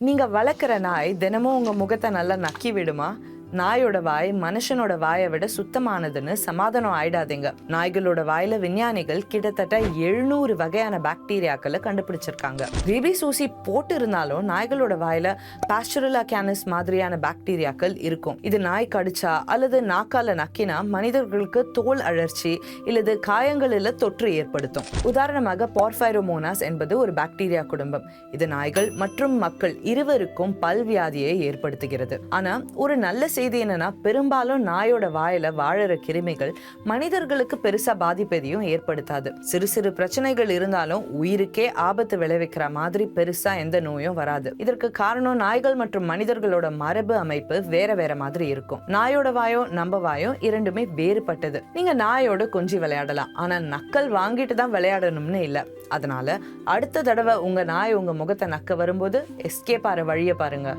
நீங்கள் வளர்க்குற நாய் தினமும் உங்கள் முகத்தை நல்லா நக்கி விடுமா நாயோட வாய் மனுஷனோட வாயை விட சுத்தமானதுன்னு சமாதானம் ஆயிடாதீங்க. நாய்களோட வாயில விஞ்ஞானிகள் கிட்டத்தட்ட எழுநூறு வகையான பாக்டீரியாக்களை கண்டுபிடிச்சிருக்காங்க. ரேபீஸ் ஊசி போட்டு இருந்தாலும் நாய்களோட வாயில பாஸ்டரலா கேனஸ் மாதிரியான பாக்டீரியாக்கள் இருக்கும். இது நாய் கடிச்சா அல்லது நாக்கால நக்கினா மனிதர்களுக்கு தோல் அழற்சி இல்லது காயங்களில் தொற்று ஏற்படுத்தும். உதாரணமாக பார்ஃபைரோமோனாஸ் என்பது ஒரு பாக்டீரியா குடும்பம். இது நாய்கள் மற்றும் மக்கள் இருவருக்கும் பல்வியாதியை ஏற்படுத்துகிறது. ஆனா ஒரு நல்ல செய்தி என்னன்னா பெரும்பாலும் நாயோட வாயில வாழற கிருமிகள் மனிதர்களுக்கு பெருசா பாதிப்பு எதையும் ஏற்படுத்தாது. சிறு சிறு பிரச்சனைகள் இருந்தாலும் உயிருக்கே ஆபத்து விளைவிக்கிற மாதிரி பெருசா எந்த நோயும் வராது. இதற்கு காரணம் நாய்கள் மற்றும் மனிதர்களோட மரபு அமைப்பு வேற வேற மாதிரி இருக்கும். நாயோட வாயோ நம்ம வாயோ இரண்டுமே வேறுபட்டது. நீங்க நாயோட கொஞ்சி விளையாடலாம். ஆனா நக்கல் வாங்கிட்டு தான் விளையாடணும்னு இல்ல. அதனால அடுத்த தடவை உங்க நாய் உங்க முகத்தை நக்க வரும்போது எஸ்கேப் ஆற வழியை பாருங்க.